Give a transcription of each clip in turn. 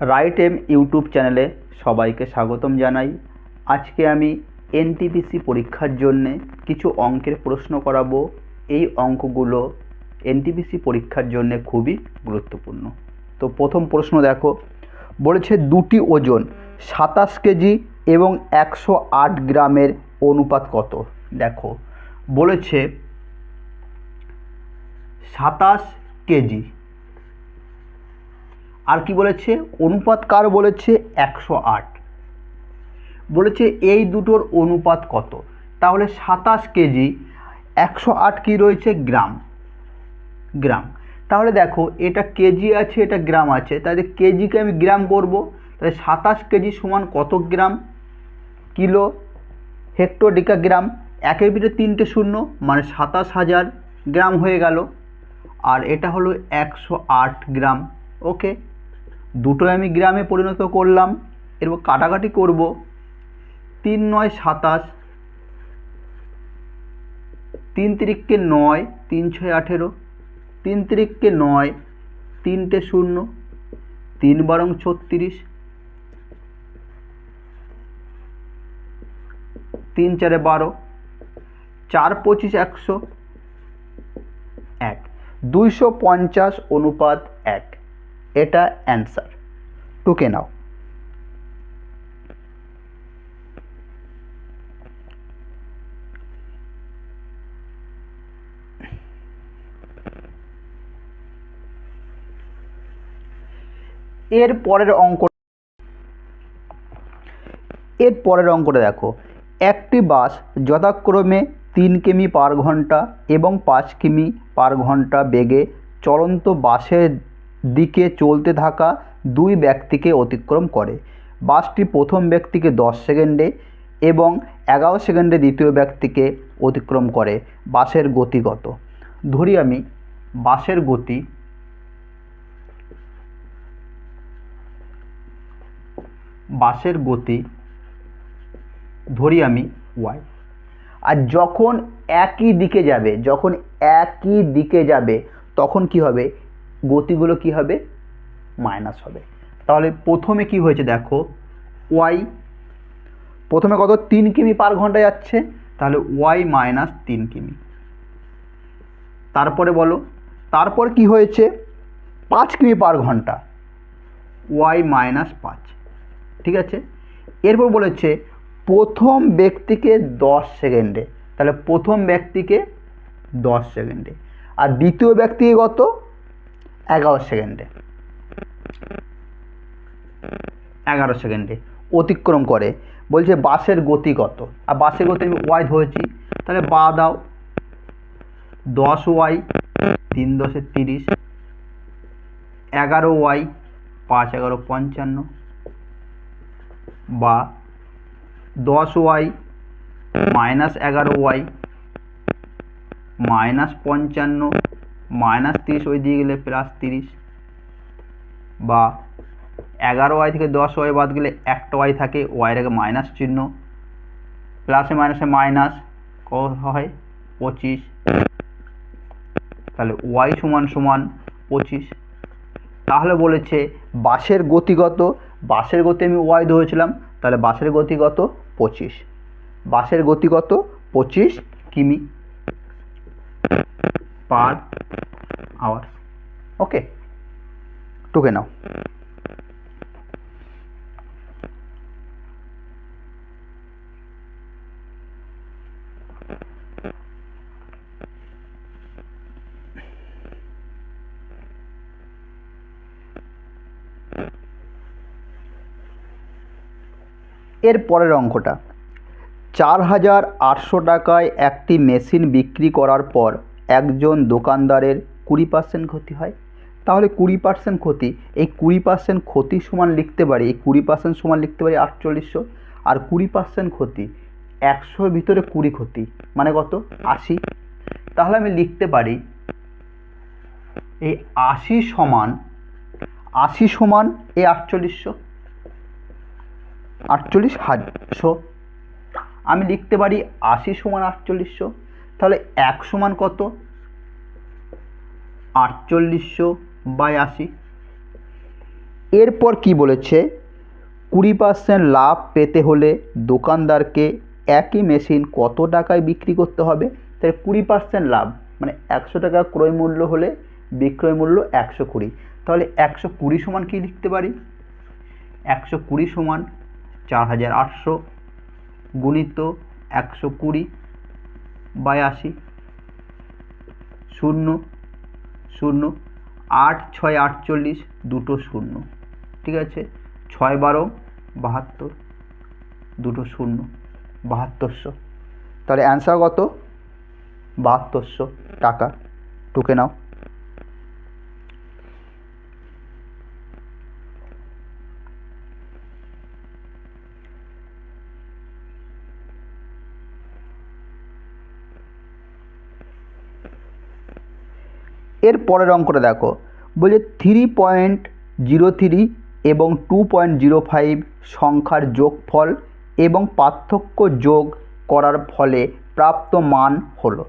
Right M YouTube চ্যানেলে সবাইকে স্বাগতম জানাই। আজকে আমি এনটিপিসি পরীক্ষার জন্যে কিছু অঙ্কের প্রশ্ন করাবো। এই অঙ্কগুলো এনটিপিসি পরীক্ষার জন্যে খুবই গুরুত্বপূর্ণ। তো প্রথম প্রশ্ন দেখো, বলেছে দুটি ওজন সাতাশ কেজি এবং একশো আট গ্রামের অনুপাত কত? দেখো, বলেছে সাতাশ কেজি। আর কি বলেছে? অনুপাত কার বলেছে? একশো আট। বলেছে এই দুটোর অনুপাত কত? তাহলে সাতাশ কেজি একশো আট কী রয়েছে? গ্রাম। গ্রাম। তাহলে দেখো, এটা কেজি আছে, এটা গ্রাম আছে। তাহলে কেজিকে আমি গ্রাম করব। তাহলে সাতাশ কেজি সমান কত গ্রাম? কিলো হেক্টোডিকা গ্রাম একের ভিতরে তিনটে শূন্য মানে সাতাশ হাজার গ্রাম হয়ে গেল। আর এটা হলো একশো আট গ্রাম। ওকে? দুটোই আমি গ্রামে পরিণত করলাম, এরপর কাটাকাটি করব। তিন নয় সাতাশ, তিন তিরিককে নয়, তিন ছয় আঠেরো, তিন তিরিককে নয়, তিনটে শূন্য, তিন বারং ছত্রিশ, তিন চারে বারো, চার পঁচিশ একশো, এক। দুইশো পঞ্চাশ অনুপাত এটা অ্যান্সার। টুকে নাও। এর পরের অঙ্ক এর পরের অঙ্কটা দেখো। একটি বাস যথাক্রমে তিন কিমি পার ঘণ্টা এবং পাঁচ কিমি পার ঘণ্টা বেগে চলন্ত বাসের দিকে চলতে থাকা দুই ব্যক্তিকে অতিক্রম করে। বাসটি প্রথম ব্যক্তিকে দশ সেকেন্ডে এবং এগারো সেকেন্ডে দ্বিতীয় ব্যক্তিকে অতিক্রম করে বাসের গতিগত। ধরি আমি, বাসের গতি বাসের গতি ধরি আমি ওয়াই। আর যখন একই দিকে যাবে, যখন একই দিকে যাবে, তখন কি হবে? গতিগুলো কি হবে? মাইনাস হবে। তাহলে প্রথমে কি হয়েছে দেখো ওয়াই প্রথমে কত? তিন কিমি পার ঘণ্টা যাচ্ছে, তাহলে ওয়াই মাইনাস তিন কিমি। তারপরে বলো, তারপর কি হয়েছে? পাঁচ কিমি পার ঘণ্টা ওয়াই মাইনাস পাঁচ। ঠিক আছে? এরপর বলেছে, প্রথম ব্যক্তিকে দশ সেকেন্ডে, তাহলে প্রথম ব্যক্তিকে দশ সেকেন্ডে। আর দ্বিতীয় ব্যক্তিকে কত? এগারো সেকেন্ডে। এগারো সেকেন্ডে। অতিক্রম করে। বলছে, বাসের গতি কত? আর বাসের গতি আমি ওয়াই ধরেছি। তাহলে বা দাও। দশ ওয়াই, তিন দশে তিরিশ। এগারো ওয়াই, পাঁচ এগারো পঞ্চান্ন। বা দশ ওয়াই, মাইনাস এগারো ওয়াই, মাইনাস পঞ্চান্ন। মাইনাস তিরিশ ওই দিয়ে গেলে প্লাস তিরিশ বা এগারো ওয়াই থেকে দশ ওয়াই বাদ গেলে একটা ওয়াই থাকে ওয়াইয়ের আগে মাইনাস চিহ্ন। প্লাসে মাইনাসে মাইনাস কত হয়? পঁচিশ। তাহলে ওয়াই সমান সমান পঁচিশ। তাহলে বলেছে বাসের গতিগত বাসের গতি আমি ওয়াই ধরেছিলাম, তাহলে বাসের গতিগত পঁচিশ। বাসের গতিগত পঁচিশ কিমি পার আওয়ার। ওকে টুকে নাও। এর পরের অঙ্কটা। চার হাজার আটশো টাকায় একটি মেশিন বিক্রি করার পর একজন দোকানদারের কুড়ি পার্সেন্ট ক্ষতি হয়। তাহলে কুড়ি পার্সেন্ট ক্ষতি, এই কুড়ি পার্সেন্ট ক্ষতি সমান লিখতে পারি, এই কুড়ি পার্সেন্ট সমান লিখতে পারি আটচল্লিশশো, আর কুড়ি পার্সেন্ট ক্ষতি, একশোর ভিতরে কুড়ি ক্ষতি মানে কত? আশি। তাহলে আমি লিখতে পারি, এই আশি সমান আশি সমান এই আটচল্লিশশো, আটচল্লিশ হাজারশো। আমি লিখতে পারি আশি সমান আটচল্লিশশো, তাহলে এক সমান কত? আটচল্লিশশো বাই আশি এরপর কি বলেছে? কুড়ি পার্সেন্ট লাভ পেতে হলে দোকানদারকে একই মেশিন কত টাকায় বিক্রি করতে হবে? তাই কুড়ি পার্সেন্ট লাভ মানে একশো টাকা ক্রয় মূল্য হলে বিক্রয় মূল্য একশো কুড়ি। তাহলে একশো কুড়ি সমান কী লিখতে পারি? একশো কুড়ি সমান চার হাজার আটশো গুণিত একশো কুড়ি বাই আশি শূন্য শূন্য, আট ছয় আটচল্লিশ দুটো শূন্য, ঠিক আছে? ছয় বারো বাহাত্তর দুটো শূন্য, বাহাত্তরশো। তাহলে অ্যান্সার কত? বাহাত্তরশো টাকা। টুকে নাও। এর পরের অঙ্কটা দেখো। বলছে থ্রি পয়েন্ট জিরো থ্রি এবং টু পয়েন্ট জিরো ফাইভ সংখ্যার যোগফল এবং পার্থক্য যোগ করার ফলে প্রাপ্ত মান হলো।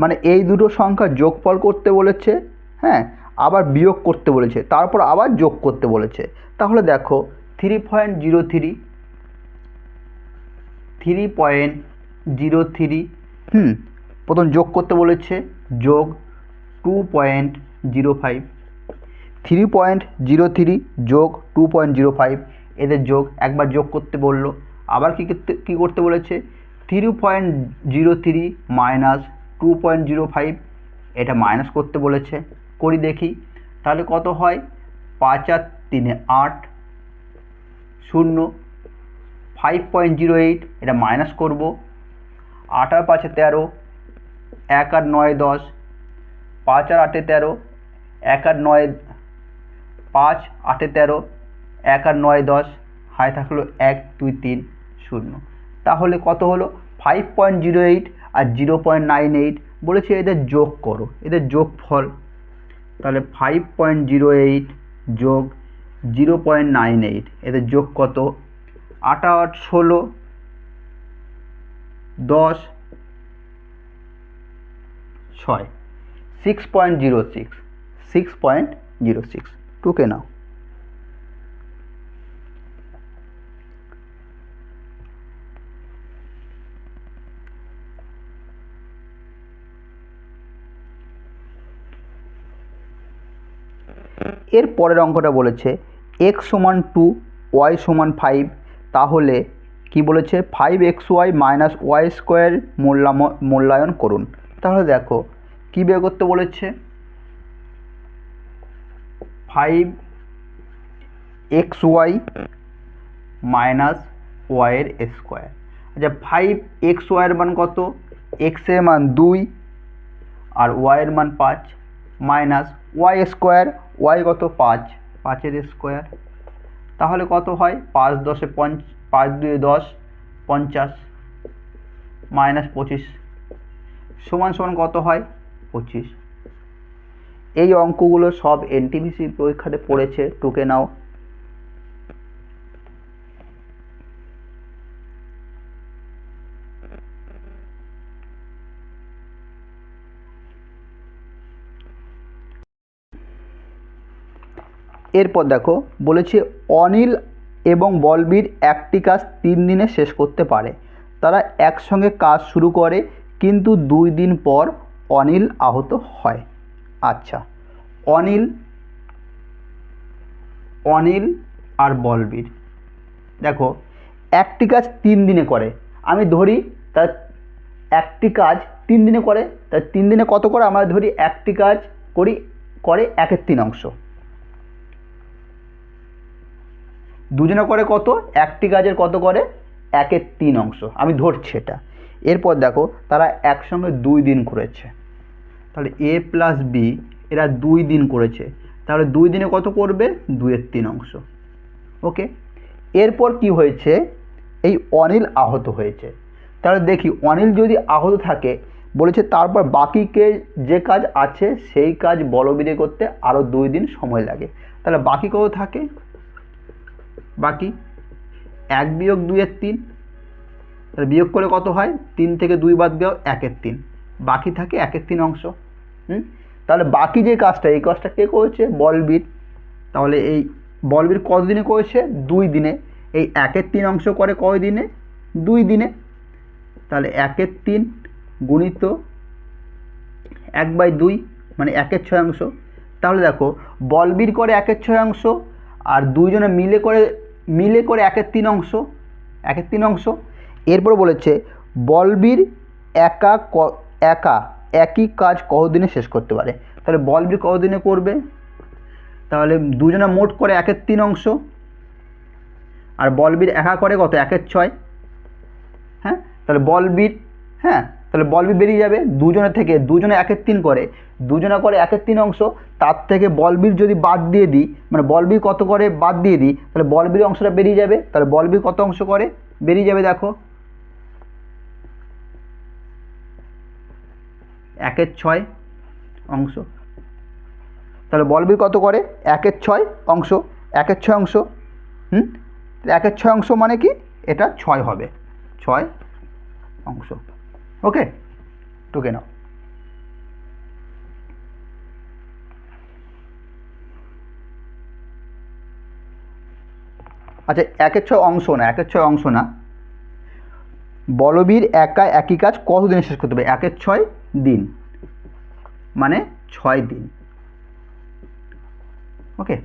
মানে এই দুটো সংখ্যা যোগফল করতে বলেছে হ্যাঁ আবার বিয়োগ করতে বলেছে, তারপর আবার যোগ করতে বলেছে। তাহলে দেখো three point zero three three point zero three hmm, প্রথম যোগ করতে বলেছে, যোগ two point zero five three point zero three যোগ টু পয়েন্ট জিরো ফাইভ এদের যোগ একবার যোগ করতে বলল। আবার কী করতে কী করতে বলেছে? Three point zero three minus two point zero five এটা মাইনাস করতে বলেছে। করি দেখি, তাহলে কত হয়? পাঁচ আর তিনে আট, শূন্য ফাইভ পয়েন্ট জিরো এইট এটা মাইনাস করব। আট আর পাঁচে তেরো, এক আর নয় দশ পাঁচ আর আটে তেরো, এক আর নয়, পাঁচ আটে তেরো, এক আর নয় দশ, হাই থাকল এক, দুই, তিন, শূন্য। তাহলে কত হলো? ফাইভ পয়েন্ট জিরো এইট আর জিরো পয়েন্ট নাইন এইট বলেছে এদের যোগ করো, এদের যোগ ফল তাহলে ফাইভ পয়েন্ট জিরো এইট যোগ জিরো পয়েন্ট নাইন এইট এদের যোগ কত? আট আট, ষোলো, দশ, ছয়। Six point zero six six point zero six টুকে নাও এর পরের অঙ্কটা বলেছে এক্স সমান টু ওয়াই সমান ফাইভ তাহলে কি বলেছে? Five x y minus y square মূল্যায়ন করুন। তাহলে দেখো কী বের করতে বলেছে? ফাইভ এক্স ওয়াই মাইনাস ওয়াইয়ের স্কোয়ার আচ্ছা ফাইভ এক্স ওয়াইয়ের মান কত? এক্সের মান দুই আর ওয়াইয়ের মান পাঁচ মাইনাস ওয়াই স্কোয়ার ওয়াই কত? পাঁচ। পাঁচের স্কোয়ার তাহলে কত হয়? পাঁচ দশে পঞ্চ পাঁচ দুই দশ, পঞ্চাশ মাইনাস পঁচিশ। সমান সমান কত হয়? পঁচিশ। এই অঙ্কগুলো সব এনটিভিসি পরীক্ষাতে পড়েছে, টুকে নাও। এরপর দেখো, বলেছে অনিল এবং বলবীর একটি কাজ তিন দিনে শেষ করতে পারে। তারা একসঙ্গে কাজ শুরু করে, কিন্তু দুই দিন পর অনিল আহত হয়। আচ্ছা অনিল অনিল আর বলবীর। দেখো, একটি কাজ তিন দিনে করে। আমি ধরি তার একটি কাজ তিন দিনে করে। তার তিন দিনে কত করে? আমরা ধরি, একটি কাজ করি, করে একের তিন অংশ। দুজনে করে কত? একটি কাজের কত করে? একের তিন অংশ। আমি ধরছি এটা। এরপর দেখো, তারা একসঙ্গে দুই দিন করেছে। তাহলে এ প্লাস বি এরা দুই দিন করেছে। তাহলে দুই দিনে কত করবে? দুয়ের তিন অংশ। ওকে এরপর কি হয়েছে? এই অনিল আহত হয়েছে। তাহলে দেখি, অনিল যদি আহত থাকে, বলেছে তারপর বাকিকে যে কাজ আছে, সেই কাজ বলবিরে করতে আরও দুই দিন সময় লাগে। তাহলে বাকি কত থাকে? বাকি এক বিয়োগ দুইয়ের তিন। তাহলে বিয়োগ করে কত হয়? তিন থেকে দুই বাদ দেওয়া একের তিন। বাকি থাকে একের তিন অংশ। হুম? তাহলে বাকি যে কাজটা, এই কাজটা কে করেছে? বলবির। তাহলে এই বলবীর কত দিনে করেছে? দুই দিনে। এই একের তিন অংশ করে কয় দিনে দুই দিনে। তাহলে একের তিন গুণিত এক বাই দুই মানে একের ছয় অংশ। তাহলে দেখো, বলবীর করে একের ছয় অংশ আর দুইজনে মিলে করে মিলে করে একের তিন অংশ। একের তিন অংশ। এরপর বলেছে, বলবীর একা ক, একা একই কাজ কতদিনে শেষ করতে পারে? তাহলে বলবীর কতদিনে করবে? তাহলে দুজনে মোট করে একের তিন অংশ। আর বলবীর একা করে কত? একের ছয়। হ্যাঁ? তাহলে বলবীর হ্যাঁ? তাহলে বলবীর বেরিয়ে যাবে দুজনে থেকে। দুজনে একের তিন করে। দুজনে করে একের তিন অংশ। তার থেকে বলবীর যদি বাদ দিয়ে দিই মানে বলবীর কত করে বাদ দিয়ে দিই, তাহলে বলবীর অংশটা বেরিয়ে যাবে। তাহলে বলবীর কত অংশ করে? বেরিয়ে যাবে দেখো। একের ছয় অংশ। তাহলে বলবি কত করে? একের ছয় অংশ। একের ছয় অংশ, হুম? একের ছয় অংশ মানে কি? এটা ছয় হবে। ছয় অংশ। ওকে? টুকে নাও। আচ্ছা একের ছয় অংশ না, একের ছয় অংশ না। বলবীর একা একই কাজ কতদিনে শেষ করতে হবে? একের ছয় দিন। মানে ছয় দিন। ওকে?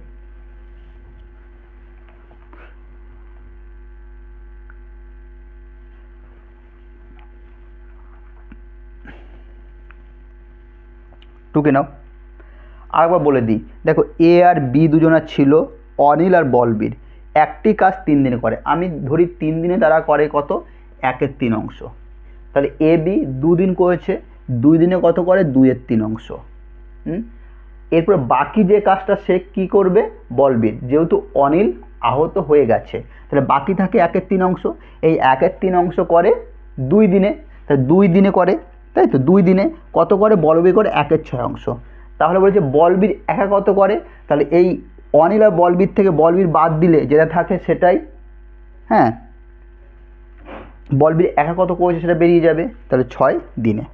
টুকে নাও। আরেকবার বলে দিই। দেখো, এ আর বি দুজনা ছিল অনিল আর বলবীর। একটি কাজ তিন দিনে করে। আমি ধরি তিন দিনে তারা করে কত? একের তিন অংশ। তাহলে এ বি দুদিন করেছে দুই দিনে কত করে? দুইয়ের তিন অংশ। হুম? এরপরে বাকি যে কাজটা সে কি করবে? বলবীর যেহেতু অনিল আহত হয়ে গেছে, তাহলে বাকি থাকে একের তিন অংশ। এই একের তিন অংশ করে দুই দিনে তাহলে দুই দিনে করে, তাই তো? দুই দিনে কত করে? বলবীর করে একের ছয় অংশ। তাহলে বলছে বলবীর একা কত করে? তাহলে এই অনিল আর বলবীর থেকে বলবীর বাদ দিলে যেটা থাকে সেটাই হ্যাঁ? বলবীর একা কত করেছে সেটা বেরিয়ে যাবে, তাহলে ছয় দিনে।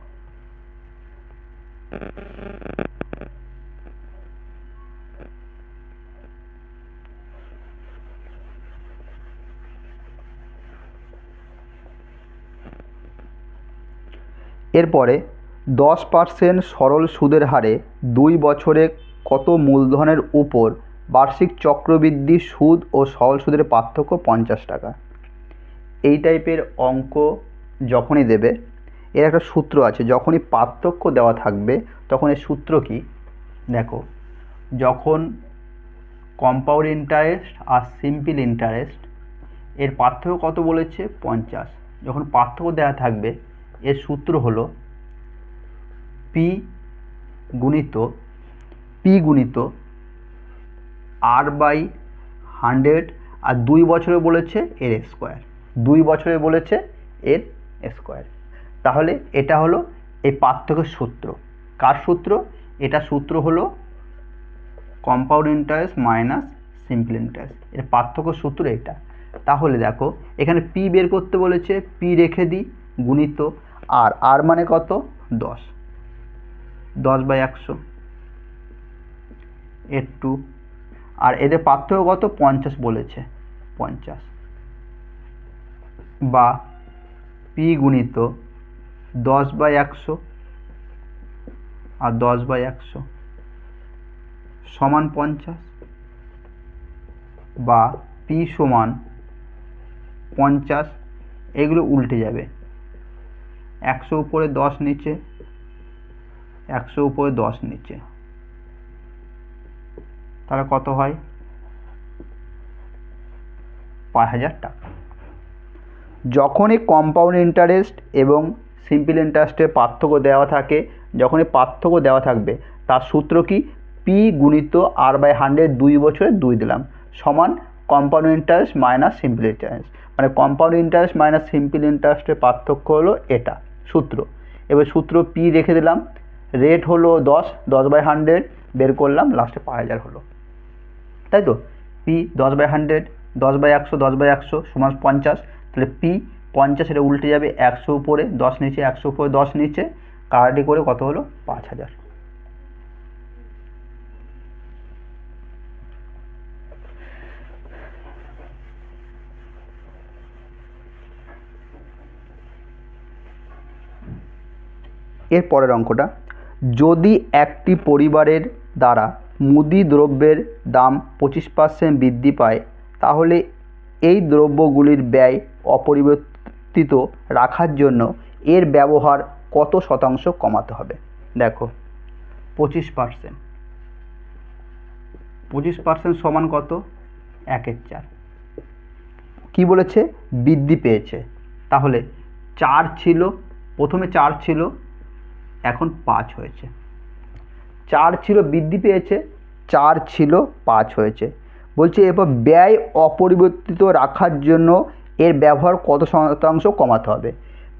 এরপরে দশ পার্সেন্ট সরল সুদের হারে দুই বছরে কত মূলধনের উপর বার্ষিক চক্রবৃদ্ধি সুদ ও সরল সুদের পার্থক্য পঞ্চাশ টাকা। এই টাইপের অঙ্ক যখনই দেবে, এর একটা সূত্র আছে, যখনই পার্থক্য দেওয়া থাকবে, তখন এর সূত্র কি? দেখো, যখন কম্পাউন্ড ইন্টারেস্ট আর সিম্পল ইন্টারেস্ট এর পার্থক্য কত বলেছে? পঞ্চাশ। যখন পার্থক্য দেওয়া থাকবে, এর সূত্র হলো পি গুণিত পি গুণিত আর বাই হান্ড্রেড আর দুই বছরে বলেছে এর স্কোয়ার দুই বছরে বলেছে এর স্কোয়ার। তাহলে এটা হলো এই পার্থক্যের সূত্র। কার সূত্র? এটা সূত্র হলো compound interest minus simple interest এর পার্থক্য সূত্র এটা। তাহলে দেখো, এখানে পি বের করতে বলেছে, পি রেখে দিই, গুণিত আর আর মানে কত? দশ। দশ বাই একশো। এর টু আর এদের পার্থক্য কত? পঞ্চাশ বলেছে, পঞ্চাশ। বা পি গুণিত দশ বাই একশো আর দশ বাই একশো সমান পঞ্চাশ বা পি সমান পঞ্চাশ, এগুলো উল্টে যাবে। একশো উপরে দশ নিচে, একশো উপরে দশ নিচে। তাহলে কত হয়? পাঁচ হাজার টাকা। যখনই কম্পাউন্ড ইন্টারেস্ট এবং সিম্পল ইন্টারেস্টের পার্থক্য দেওয়া থাকে, যখনই পার্থক্য দেওয়া থাকবে, তার সূত্র কি? পি গুণিত আর বাই হান্ড্রেড দুই বছরে দুই দিলাম, সমান compound interest minus simple interest মানে কম্পাউন্ড ইন্টারেস্ট মাইনাস সিম্পল ইন্টারেস্টের পার্থক্য হলো এটা, সূত্র। এবার সূত্র পি রেখে দিলাম রেট হলো দশ দশ বাই হান্ড্রেড বের করলাম লাস্টে পাঁচ হাজার হলো। তাই তো? পি দশ বাই হান্ড্রেড দশ বাই একশো, দশ বাই একশো সমান পঞ্চাশ তাহলে পি পঞ্চাশ এটা উল্টে যাবে একশো উপরে, দশ নিচে, একশো উপরে, দশ নিচে কারাটি করে কত হলো? পাঁচ হাজার। এর পরের অঙ্কটা, যদি একটি পরিবারের দ্বারা মুদি দ্রব্যের দাম পঁচিশ পার্সেন্ট বৃদ্ধি পায়, তাহলে এই দ্রব্যগুলির ব্যয় অপরিবর্তিত রাখার জন্য এর ব্যবহার কত শতাংশ কমাতে হবে? দেখো, পঁচিশ পার্সেন্ট পঁচিশ পার্সেন্ট সমান কত? একের চার। কি বলেছে? বৃদ্ধি পেয়েছে। তাহলে চার ছিল, প্রথমে চার ছিল, এখন পাঁচ হয়েছে। চার ছিল, বৃদ্ধি পেয়েছে, চার ছিল, পাঁচ হয়েছে। বলছে এরপর ব্যয় অপরিবর্তিত রাখার জন্য এর ব্যবহার কত শতাংশ কমাতে হবে?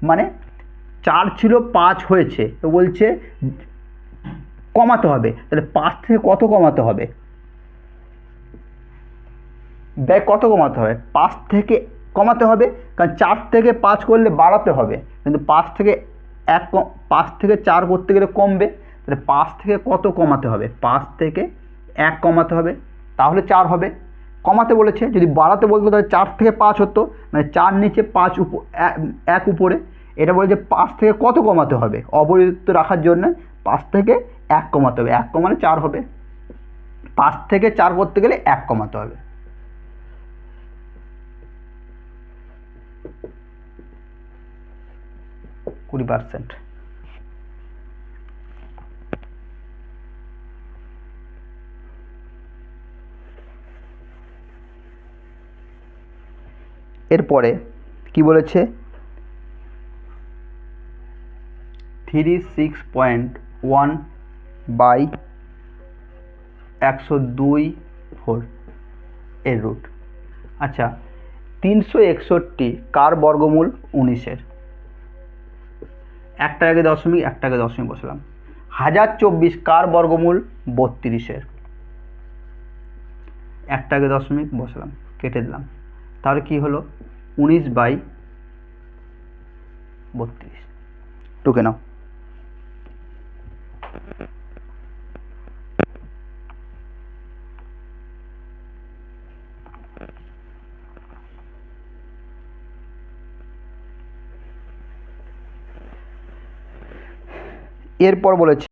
মানে চার ছিল, পাঁচ হয়েছে। তো বলছে কমাতে হবে। তাহলে পাঁচ থেকে কত কমাতে হবে? ব্যয় কত কমাতে হবে? পাঁচ থেকে কমাতে হবে, কারণ চার থেকে পাঁচ করলে বাড়াতে হবে। কিন্তু পাঁচ থেকে এক পাঁচ থেকে চার করতে গেলে কমবে। তাহলে পাঁচ থেকে কত কমাতে হবে? পাঁচ থেকে এক কমাতে হবে। তাহলে চার হবে। কমাতে বলেছে, যদি বাড়াতে বলতো তাহলে চার থেকে পাঁচ হতো মানে চার নিচে পাঁচ উপ, এক উপরে। এটা বলে যে পাঁচ থেকে কত কমাতে হবে? অপরিবর্তিত রাখার জন্য পাঁচ থেকে এক কমাতে হবে। এক কমালে চার হবে। পাঁচ থেকে চার করতে গেলে এক কমাতে হবে। কুড়ি পার্সেন্ট। এরপরে কি বলেছে? Three six point one by একশো দুই ফোর এর রুট আচ্ছা তিনশো একষট্টি কার বর্গমূল? উনিশের। একটা আগে দশমিক একটা আগে দশমিক বসলাম। হাজার চব্বিশ কার বর্গমূল? বত্রিশের। একটা আগে দশমিক বসলাম, কেটে দিলাম। তাহলে কি হলো? উনিশ বাই বত্রিশ। টুকে নাও। এরপর বলেছে